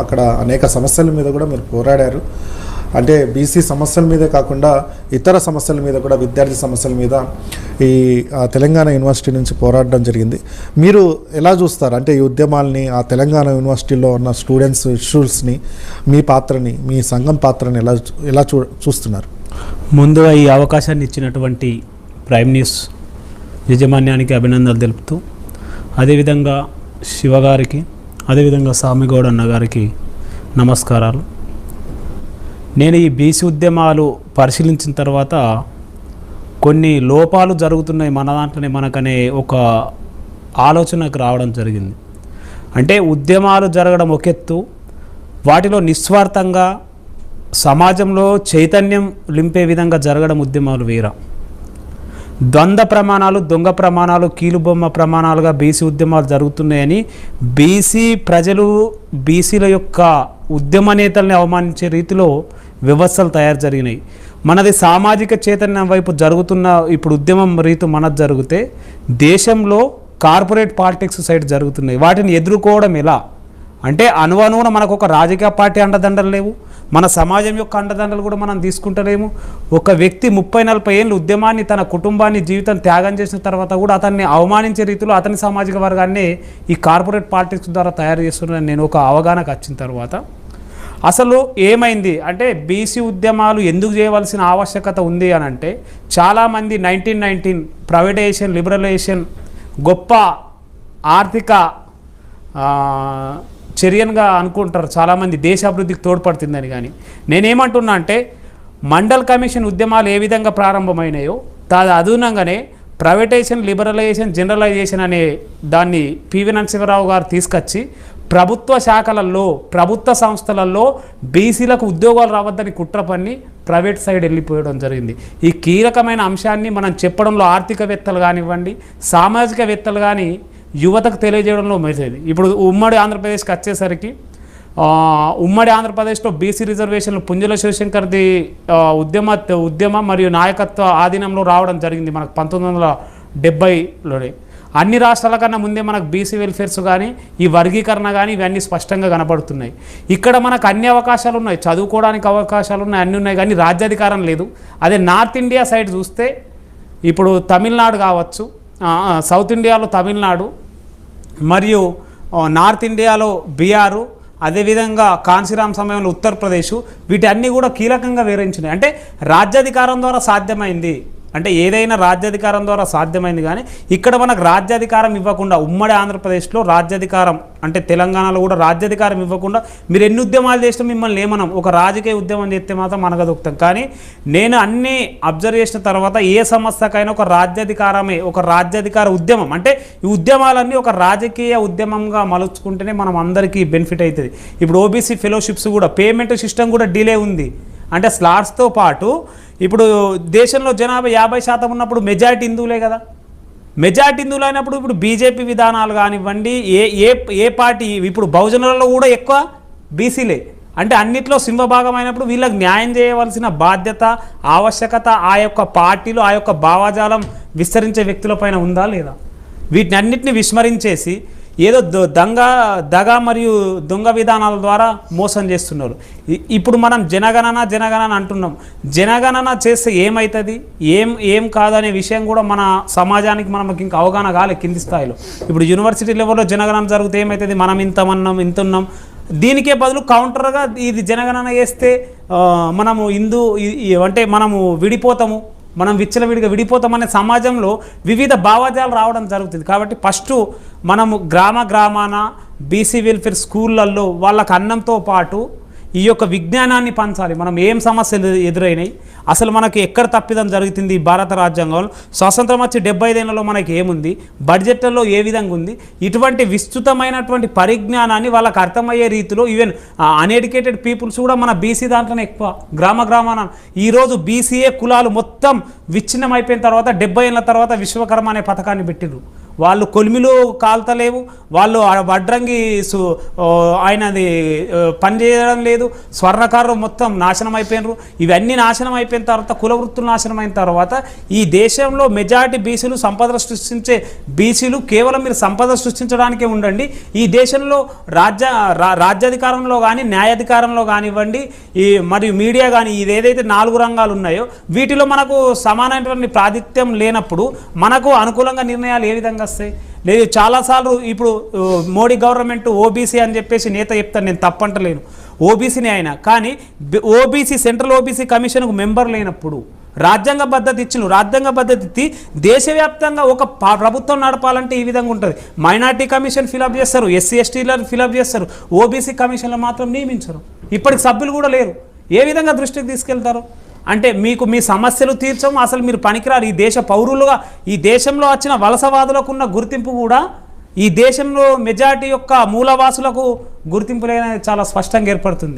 అక్కడ అనేక సమస్యల మీద కూడా మీరు పోరాడారు. అంటే బీసీ సమస్యల మీదే కాకుండా ఇతర సమస్యల మీద కూడా విద్యార్థి సమస్యల మీద ఈ ఆ, తెలంగాణ యూనివర్సిటీ నుంచి పోరాడడం జరిగింది. మీరు ఎలా చూస్తారు? అంటే ఈ ఉద్యమాల్ని ఆ తెలంగాణ యూనివర్సిటీలో ఉన్న స్టూడెంట్స్ ఇష్యూస్ని మీ పాత్రని మీ సంఘం పాత్రని ఎలా ఎలా చూ చూస్తున్నారు? ముందుగా ఈ అవకాశాన్ని ఇచ్చినటువంటి ప్రైమ్ న్యూస్ యాజమాన్యానికి అభినందనలు తెలుపుతూ అదేవిధంగా శివగారికి అదేవిధంగా స్వామిగౌడ్ అన్న గారికి నమస్కారాలు. నేను ఈ బీసీ ఉద్యమాలు పరిశీలించిన తర్వాత కొన్ని లోపాలు జరుగుతున్నాయి మన దాంట్లోనే మనకనే ఒక ఆలోచనకు రావడం జరిగింది. అంటే ఉద్యమాలు జరగడం ఒక ఎత్తు వాటిలో నిస్వార్థంగా సమాజంలో చైతన్యం లింపే విధంగా జరగడం ఉద్యమాలు వేరా. ద్వంద్వ ప్రమాణాలు దొంగ ప్రమాణాలు కీలుబొమ్మ ప్రమాణాలుగా బీసీ ఉద్యమాలు జరుగుతున్నాయని బీసీ ప్రజలు బీసీల యొక్క ఉద్యమ నేతల్ని అవమానించే రీతిలో వ్యవస్థలు తయారు జరిగినాయి. మనది సామాజిక చైతన్యం వైపు జరుగుతున్న ఇప్పుడు ఉద్యమం రీతి మనది జరిగితే దేశంలో కార్పొరేట్ పాలిటిక్స్ సైడ్ జరుగుతున్నాయి. వాటిని ఎదుర్కోవడం ఎలా? అంటే అనువనువున మనకు ఒక రాజకీయ పార్టీ అండదండలు లేవు. మన సమాజం యొక్క అండదండలు కూడా మనం తీసుకుంటలేము. ఒక వ్యక్తి ముప్పై నలభై ఏళ్ళు ఉద్యమాన్ని తన కుటుంబాన్ని జీవితం త్యాగం చేసిన తర్వాత కూడా అతన్ని అవమానించే రీతిలో అతని సామాజిక వర్గాన్ని ఈ కార్పొరేట్ పాలిటిక్స్ ద్వారా తయారు చేస్తున్నాను నేను ఒక అవగాహనకు వచ్చిన తర్వాత అసలు ఏమైంది? అంటే బీసీ ఉద్యమాలు ఎందుకు చేయవలసిన ఆవశ్యకత ఉంది అని అంటే చాలామంది నైన్టీన్ నైన్టీన్ ప్రైవేటైజేషన్ లిబరలైజేషన్ గొప్ప ఆర్థిక ఆ, చర్యనుగా అనుకుంటారు. చాలామంది దేశ అభివృద్ధికి తోడ్పడుతుందని కానీ. నేనేమంటున్నా అంటే మండల్ కమిషన్ ఉద్యమాలు ఏ విధంగా ప్రారంభమైనాయో దాని అదనంగానే ప్రైవేటైజేషన్ లిబరలైజేషన్ జనరలైజేషన్ అనే దాన్ని పివి నరసింహరావు గారు తీసుకొచ్చి ప్రభుత్వ శాఖలలో ప్రభుత్వ సంస్థలలో బీసీలకు ఉద్యోగాలు రావద్దని కుట్ర పన్ని ప్రైవేట్ సైడ్ వెళ్ళిపోయడం జరిగింది. ఈ కీలకమైన అంశాన్ని మనం చెప్పడంలో ఆర్థికవేత్తలు కానివ్వండి సామాజికవేత్తలు కానీ యువతకు తెలియజేయడంలో మెసేది. ఇప్పుడు ఉమ్మడి ఆంధ్రప్రదేశ్కి వచ్చేసరికి ఉమ్మడి ఆంధ్రప్రదేశ్లో బీసీ రిజర్వేషన్లు పుంజుల శివశంకర్ది ఉద్యమ ఉద్యమ మరియు నాయకత్వ ఆధీనంలో రావడం జరిగింది మనకు పంతొమ్మిది వందల డెబ్బైలోనే. అన్ని రాష్ట్రాల కన్నా ముందే మనకు బీసీ వెల్ఫేర్స్ కానీ ఈ వర్గీకరణ కానీ ఇవన్నీ స్పష్టంగా కనబడుతున్నాయి. ఇక్కడ మనకు అన్ని అవకాశాలు ఉన్నాయి. చదువుకోవడానికి అవకాశాలు ఉన్నాయి అన్నీ ఉన్నాయి కానీ రాజ్యాధికారం లేదు. అదే నార్త్ ఇండియా సైడ్ చూస్తే ఇప్పుడు తమిళనాడు కావచ్చు సౌత్ ఇండియాలో తమిళనాడు మరియు నార్త్ ఇండియాలో బీహారు అదేవిధంగా కాన్సీరామ్ సమయంలో ఉత్తరప్రదేశ్ వీటన్నీ కూడా కీలకంగా వివరించినాయి. అంటే రాజ్యాధికారం ద్వారా సాధ్యమైంది. అంటే ఏదైనా రాజ్యాధికారం ద్వారా సాధ్యమైంది కానీ ఇక్కడ మనకు రాజ్యాధికారం ఇవ్వకుండా ఉమ్మడి ఆంధ్రప్రదేశ్లో రాజ్యాధికారం అంటే తెలంగాణలో కూడా రాజ్యాధికారం ఇవ్వకుండా మీరు ఎన్ని ఉద్యమాలు చేసినా మిమ్మల్ని ఏమనం ఒక రాజకీయ ఉద్యమం చేస్తే మాత్రం మనగదొక్కుతాం కానీ నేను అన్నీ అబ్జర్వ్ చేసిన తర్వాత ఏ సమస్యకైనా ఒక రాజ్యాధికారమే ఒక రాజ్యాధికార ఉద్యమం అంటే ఈ ఉద్యమాలన్నీ ఒక రాజకీయ ఉద్యమంగా మలుచుకుంటేనే మనం అందరికీ బెనిఫిట్ అవుతుంది. ఇప్పుడు ఓబీసీ ఫెలోషిప్స్ కూడా పేమెంట్ సిస్టమ్ కూడా డిలే ఉంది. అంటే స్లాట్స్తో పాటు ఇప్పుడు దేశంలో జనాభా యాభై శాతం ఉన్నప్పుడు మెజారిటీ హిందువులే కదా. మెజార్టీ హిందువులు అయినప్పుడు ఇప్పుడు బీజేపీ విధానాలు కానివ్వండి ఏ ఏ ఏ పార్టీ ఇప్పుడు బహుజనులలో కూడా ఎక్కువ బీసీలే. అంటే అన్నిట్లో సింహభాగం అయినప్పుడు వీళ్ళకి న్యాయం చేయవలసిన బాధ్యత ఆవశ్యకత ఆ యొక్క పార్టీలో ఆ యొక్క భావజాలం విస్తరించే వ్యక్తులపైన ఉందా లేదా? వీటిని అన్నిటిని విస్మరించేసి ఏదో దంగ దొంగ దగ మరియు దొంగ విధానాల ద్వారా మోసం చేస్తున్నారు. ఇప్పుడు మనం జనగణన జనగణన అంటున్నాం. జనగణన చేస్తే ఏమవుతుంది ఏం ఏం కాదనే విషయం కూడా మన సమాజానికి మనకి ఇంకా అవగాహన కాలే కింది స్థాయిలో. ఇప్పుడు యూనివర్సిటీ లెవెల్లో జనగణన జరిగితే ఏమవుతుంది మనం ఇంతమన్నాం ఇంత ఉన్నాం దీనికే బదులు కౌంటర్గా ఇది జనగణన చేస్తే మనము హిందూ అంటే మనము విడిపోతాము. మనం విచ్చలవిడిగా విడిపోతామనే సమాజంలో వివిధ భావజాలు రావడం జరుగుతుంది. కాబట్టి ఫస్ట్ మనము గ్రామ గ్రామాన బీసీ వెల్ఫేర్ స్కూళ్ళల్లో వాళ్ళకు అన్నంతో పాటు ఈ యొక్క విజ్ఞానాన్ని పంచాలి. మనం ఏం సమస్యలు ఎదురైనాయి? అసలు మనకి ఎక్కడ తప్పిదం జరుగుతుంది ఈ భారత రాజ్యాంగంలో? స్వాతంత్రం వచ్చి డెబ్బై ఐదేళ్ళలో మనకి ఏముంది? బడ్జెట్లలో ఏ విధంగా ఉంది? ఇటువంటి విస్తృతమైనటువంటి పరిజ్ఞానాన్ని వాళ్ళకి అర్థమయ్యే రీతిలో ఈవెన్ అన్ఎడ్యుకేటెడ్ పీపుల్స్ కూడా మన బీసీ దాంట్లోనే ఎక్కువ. గ్రామ గ్రామాన ఈరోజు బీసీఏ కులాలు మొత్తం విచ్ఛిన్నం అయిపోయిన తర్వాత డెబ్బై ఏళ్ళ తర్వాత విశ్వకర్మ అనే పథకాన్ని పెట్టిండ్రు వాళ్ళు కొలిమిలు కాల్తలేవు వాళ్ళు వడ్రంగి సు ఆయనది పనిచేయడం లేదు స్వర్ణకారులు మొత్తం నాశనం అయిపోయినారు ఇవన్నీ నాశనం అయిపోయిన తర్వాత కుల వృత్తులు నాశనం అయిన తర్వాత ఈ దేశంలో మెజారిటీ బీసీలు సంపద సృష్టించే బీసీలు కేవలం మీరు సంపద సృష్టించడానికే ఉండండి. ఈ దేశంలో రాజ్య రా- రాజ్యాధికారంలో కానీ న్యాయాధికారంలో కానివ్వండి ఈ మరియు మీడియా కానీ ఇది ఏదైతే నాలుగు రంగాలు ఉన్నాయో వీటిలో మనకు సమానమైనటువంటి ప్రాతిథ్యం లేనప్పుడు మనకు అనుకూలంగా నిర్ణయాలు ఏ విధంగా వస్తాయి. లేదు చాలాసార్లు ఇప్పుడు మోడీ గవర్నమెంట్ ఓబీసీ అని చెప్పేసి నేత చెప్తాను నేను తప్పంటలేను. ఓబీసీని ఆయన కానీ ఓబీసీ సెంట్రల్ ఓబీసీ కమిషన్కు మెంబర్ లేనప్పుడు రాజ్యాంగ పద్ధతి ఇచ్చిను రాజ్యాంగ పద్ధతి ఇచ్చి దేశవ్యాప్తంగా ఒక ప్రభుత్వం నడపాలంటే ఈ విధంగా ఉంటుంది. మైనార్టీ కమిషన్ ఫిలప్ చేస్తారు ఎస్సీ ఎస్టీలను ఫిలప్ చేస్తారు ఓబీసీ కమిషన్లు మాత్రం నియమించరు. ఇప్పటికి సభ్యులు కూడా లేరు. ఏ విధంగా దృష్టికి తీసుకెళ్తారు? అంటే మీకు మీ సమస్యలు తీర్చం అసలు మీరు పనికిరారు. ఈ దేశ పౌరులుగా ఈ దేశంలో వచ్చిన వలసవాదులకు ఉన్న గుర్తింపు కూడా ఈ దేశంలో మెజార్టీ యొక్క మూలవాసులకు గుర్తింపు లేని చాలా స్పష్టంగా ఏర్పడుతుంది.